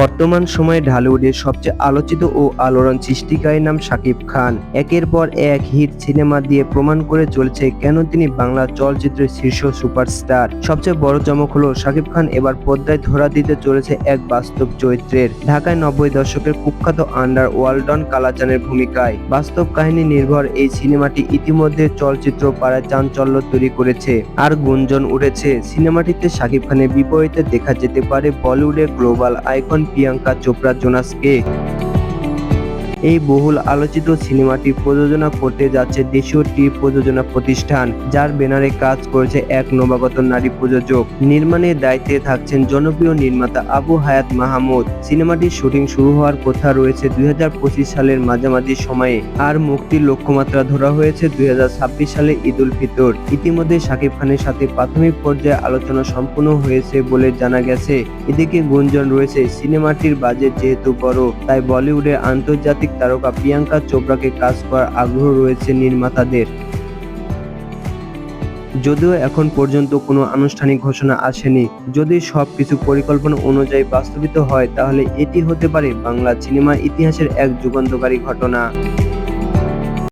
বর্তমান সময়ে ঢালিউডের সবচেয়ে আলোচিত ও আলোড়ন সৃষ্টিকারী নাম শাকিব খান। একের পর এক হিট সিনেমা দিয়ে প্রমাণ করে চলছে কেন তিনি বাংলা চলচ্চিত্রের শীর্ষ সুপারস্টার। সবচেয়ে বড় চমক হলো শাকিব খান এবার পদ্মায় ধরা দিতে চলেছে এক বাস্তব চরিত্রের। ঢাকায় নব্বই দশকের কুখ্যাত আন্ডার ওয়ার্ল্ডন কালাচানের ভূমিকায়। বাস্তব কাহিনী নির্ভর এই সিনেমাটি ইতিমধ্যে চলচ্চিত্র পাড়ায় চাঞ্চল্য তৈরি করেছে। আর গুঞ্জন উঠেছে, সিনেমাটিতে শাকিব খানের বিপরীতে দেখা যেতে পারে বলিউডের global icon প্রিয়াঙ্কা চোপড়া জোনাসকে এই বহুল আলোচিত সিনেমাটি প্রযোজনা করতে যাচ্ছে দেশীয় টি প্রযোজনা প্রতিষ্ঠান, যার ব্যানারে কাজ করেছে এক নবাগত নারী প্রযোজক। নির্মাণের দায়িত্বে থাকছেন জনপ্রিয় নির্মাতা আবু হায়াত মাহমুদ। সিনেমাটির শুটিং শুরু হওয়ার কথা রয়েছে দুই হাজার পঁচিশ সালের মাঝামাঝি সময়ে, আর মুক্তির লক্ষ্যমাত্রা ধরা হয়েছে দুই হাজার ছাব্বিশ সালে ঈদ উল ফিতর। ইতিমধ্যে শাকিব খানের সাথে প্রাথমিক পর্যায়ে আলোচনা সম্পূর্ণ হয়েছে বলে জানা গেছে। এদিকে গুঞ্জন রয়েছে, সিনেমাটির বাজেট যেহেতু বড়, তাই বলিউডের আন্তর্জাতিক তারকা প্রিয়াঙ্কা চোপড়াকে কাজ করার আগ্রহ রয়েছে নির্মাতাদের। যদিও এখন পর্যন্ত কোনো আনুষ্ঠানিক ঘোষণা আসেনি। যদি সব কিছু পরিকল্পনা অনুযায়ী বাস্তবিত হয়, তাহলে এটি হতে পারে বাংলা সিনেমা ইতিহাসের এক যুগান্তকারী ঘটনা।